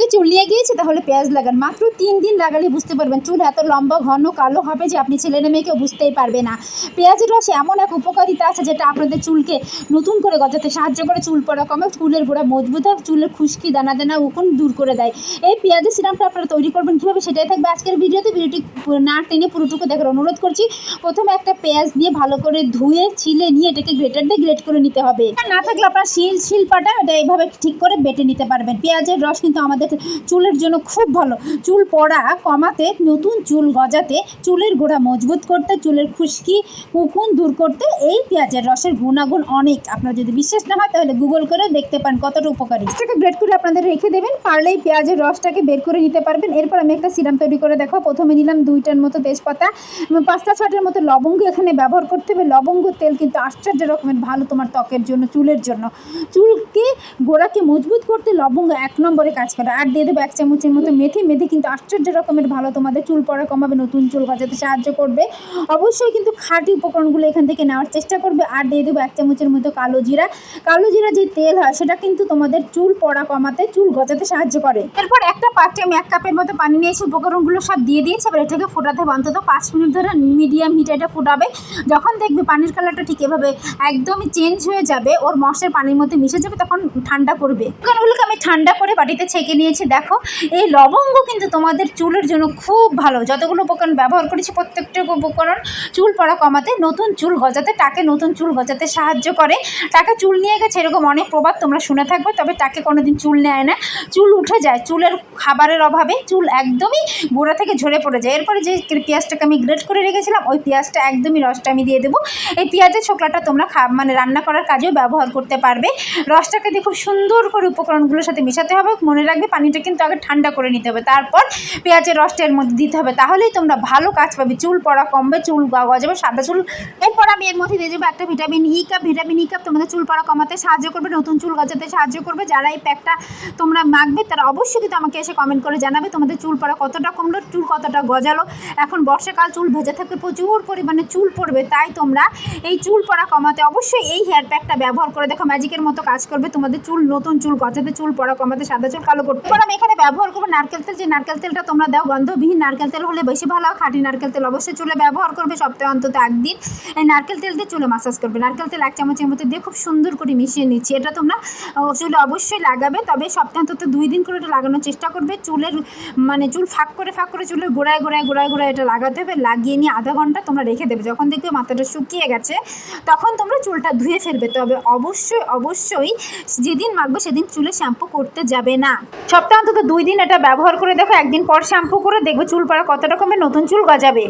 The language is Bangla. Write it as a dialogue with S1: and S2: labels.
S1: নাকে চুল নিয়ে গিয়েছে, তাহলে পেঁয়াজ লাগান। মাত্র তিন দিন লাগালে বুঝতে পারবেন, চুল এত লম্বা, ঘন, কালো হবে যে আপনি ছেলে মেয়েকেও বুঝতেই পারবে না। পেঁয়াজের রসে এমন এক উপকারিতা আছে যেটা আপনাদের চুলকে নতুন করে গজাতে সাহায্য করে, চুল পড়া কমে চুলের গোড়া মজবুত হয়, চুলের খুশকি দানা দানা উকুন দূর করে দেয়। এই পেঁয়াজের সিরামটা আপনারা তৈরি করবেন কীভাবে সেটাই থাকবে আজকের ভিডিওতে। ভিডিওটি না টেনে পুরোটুকু দেখার অনুরোধ করছি, প্রথমে একটা পেঁয়াজ দিয়ে ভালো করে ধুয়ে, ছিলে নিয়ে এটাকে গ্রেটার দিয়ে গ্রেট করে নিতে হবে। না থাকলে আপনার শিল, শিলপাটা এটা এইভাবে ঠিক করে বেটে নিতে পারবেন। পেঁয়াজের রস কিন্তু আমাদের চুলের জন্য খুব ভালো। চুল পড়া, কমাতে, নতুন চুল গজাতে, চুলের গোড়া মজবুত করতে, চুলের খুশকি উকুন দূর করতে, এই পেঁয়াজের রসের গুণাগুণ অনেক। আপনার যদি বিশ্বাস না হয়, তাহলে গুগল করে দেখতে পান কতটা উপকারী। এটাকে গ্রেট করে আপনাদের রেখে দেবেন, পারলেই পেঁয়াজের রসটাকে বের করে নিতে পারবেন। এরপর আমি একটা সিরাম তৈরি করে দেখো। প্রথমে নিলাম দুইটার মতো তেজপাতা পাঁচটা ছটার মতো লবঙ্গ এখানে ব্যবহার করতে হবে। লবঙ্গ তেল কিন্তু আশ্চর্য রকমের, ভালো তোমার ত্বকের জন্য, চুলের জন্য। চুলকে, গোড়াকে মজবুত করতে লবঙ্গ এক নম্বরে কাজ করে। আর দিয়ে দেবো এক চামচের মতো মেথি। মেথি কিন্তু আশ্চর্য রকমের ভালো, তোমাদের চুল পড়া কমাবে, নতুন চুল গজাতে সাহায্য করবে। অবশ্যই কিন্তু খাঁটি উপকরণগুলো এখান থেকে নেওয়ার চেষ্টা করবে। আর দিয়ে দেবো এক চামচের মতো কালো জিরা। কালো জিরা যে তেল হয়, সেটা কিন্তু তোমাদের চুল পড়া কমাতে, চুল গজাতে সাহায্য করে। এরপর একটা পাত্রে আমি এক কাপের মতো পানি নিয়েছি, উপকরণগুলো সব দিয়ে দিয়েছি। এবার এটাকে ফোটাতে হবে অন্তত পাঁচ মিনিট ধরে মিডিয়াম হিটে এটা ফোটাবে। যখন দেখবে পানির কালারটা ঠিক এভাবে একদমই চেঞ্জ হয়ে যাবে, ওর মশের পানির মধ্যে মিশে যাবে, তখন ঠান্ডা করবে। উপকরণগুলোকে আমি ঠান্ডা করে বাটিতে ছেঁকে নিয়েছি দেখো, এই লবঙ্গ কিন্তু তোমাদের চুলের জন্য খুব ভালো। যতগুলো উপকরণ ব্যবহার করেছি, প্রত্যেকটা উপকরণ চুল পড়া কমাতে নতুন চুল গজাতে টাকে নতুন চুল গজাতে সাহায্য করে। টাকে চুল নিয়ে গেছে, এরকম অনেক প্রবাদ তোমরা শুনে থাকবে, তবে টাকে কোনোদিন চুল নেয় না। চুল উঠে যায়, চুলের খাবারের অভাবে চুল একদমই গোড়া থেকে ঝরে পড়ে যায়। এরপরে যে পেঁয়াজটাকে আমি গ্রেট করে রেখেছিলাম, ওই পেঁয়াজটা একদমই রসটা আমি দিয়ে দেবো। এই পেঁয়াজের ছোকলাটা তোমরা খা মানে রান্না করার কাজেও ব্যবহার করতে পারবে। রসটাকে দিয়ে খুব সুন্দর করে উপকরণগুলোর সাথে মেশাতে হবে। মনে রাখবে পানিটা কিন্তু আগে ঠান্ডা করে নিতে হবে। তারপর পেঁয়াজের রসটা এর মধ্যে দিতে হবে। তাহলেই তোমরা ভালো কাজ পাবে। চুল পড়া কমবে, চুল গজাবে, সাদা চুল এরপর আমি এর মধ্যে দিয়ে দেবো একটা vitamin E cap vitamin E cap তোমাদের চুল পড়া কমাতে সাহায্য করবে, নতুন চুল গজাতে সাহায্য করবে। যারা এই প্যাকটা তোমরা মাখবে, তারা অবশ্যই কিন্তু আমাকে এসে কমেন্ট করে জানাবে তোমাদের চুল পড়া কতটা কমলো, চুল কতটা গজালো। এখন বর্ষাকাল, চুল ভেজে থাকবে, প্রচুর পরিমাণে চুল পড়বে। তাই তোমরা এই চুল পড়া কমাতে অবশ্যই এই হেয়ার প্যাকটা ব্যবহার করে দেখো। ম্যাজিকের মতো কাজ করবে। তোমাদের চুল, নতুন চুল গজাতে, চুল পড়া কমাতে, সাদা চুল, কালো করতে এবার আমি এখানে ব্যবহার করব নারকেল তেল। যে নারকেল তেলটা তোমরা দাও, গন্ধবিহীন নারকেল তেল হলে বেশি ভালো খাঁটি নারকেল তেল অবশ্যই চুলে ব্যবহার করবে, সপ্তাহে অন্তত একদিন। এই নারকেল তেল দিয়ে চুলে মাসাজ করবে। নারকেল তেল এক চামচের মধ্যে দিয়ে খুব সুন্দর করে মিশিয়ে নিচ্ছি। এটা তোমরা চুলে অবশ্যই লাগাবে। তবে সপ্তাহে অন্তত দুই দিন করে এটা লাগানোর চেষ্টা করবে। চুলের মানে চুল ফাঁক করে ফাঁক করে চুলের গোড়ায় গোড়ায় গোড়ায় গোড়ায় এটা লাগাতে হবে। লাগিয়ে নিয়ে আধা ঘণ্টা তোমরা রেখে দেবে। যখন দেখবে মাথাটা শুকিয়ে গেছে, তখন তোমরা চুলটা ধুয়ে ফেলবে। তবে অবশ্যই অবশ্যই যেদিন মাখবে সেদিন চুলে শ্যাম্পু করতে যাবে না। সপ্তাহে অন্তত দুই দিন এটা ব্যবহার করে দেখো, একদিন পর শ্যাম্পু করে দেখবে চুল পাড়া কত রকমের নতুন চুল গজাবে।